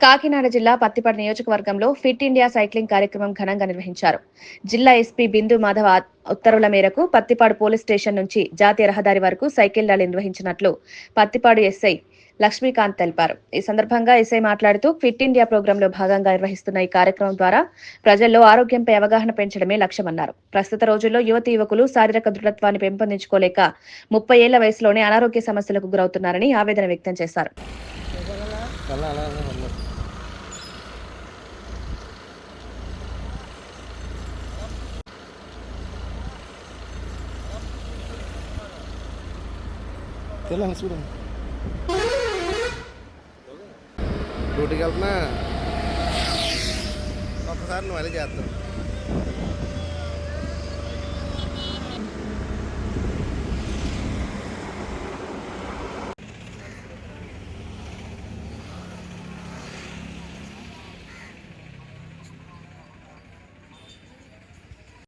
కాకినాడ జిల్లా పత్తిపాడు నియోజకవర్గంలో fit India cycling కార్యక్రమం ఘనంగా నిర్వహించారు. జిల్లా ఎస్పీ బిందు మాధవ ఉత్తర్వుల మేరకు పత్తిపాడు పోలీస్ స్టేషన్ నుంచి జాతీయ రహదారి వరకు సైకిల్ ర్యాలీ నిర్వహించినట్లు పత్తిపాడు ఎస్ఐ లక్ష్మీకాంత్ తెలిపారు. ఈ సందర్భంగా ఎస్ఐ మాట్లాడుతూ ఫిట్ ఇండియా ప్రోగ్రాంలో భాగంగా నిర్వహిస్తున్న ఈ కార్యక్రమం ద్వారా ప్రజల్లో ఆరోగ్యంపై అవగాహన పెంచడమే లక్ష్యమన్నారు. ప్రస్తుత రోజుల్లో యువతి యువకులు శారీరక దృఢత్వాన్ని పెంపొందించుకోలేక ముప్పై ఏళ్ళ వయసులోనే అనారోగ్య సమస్యలకు గురవుతున్నారని ఆవేదన వ్యక్తం చేశారు. అలా అలా అలా అలా. తెల్లండి చూడండి డ్యూటీకి వెళ్తున్నా ఒక్కసారి నువ్వు అలా చేస్తావు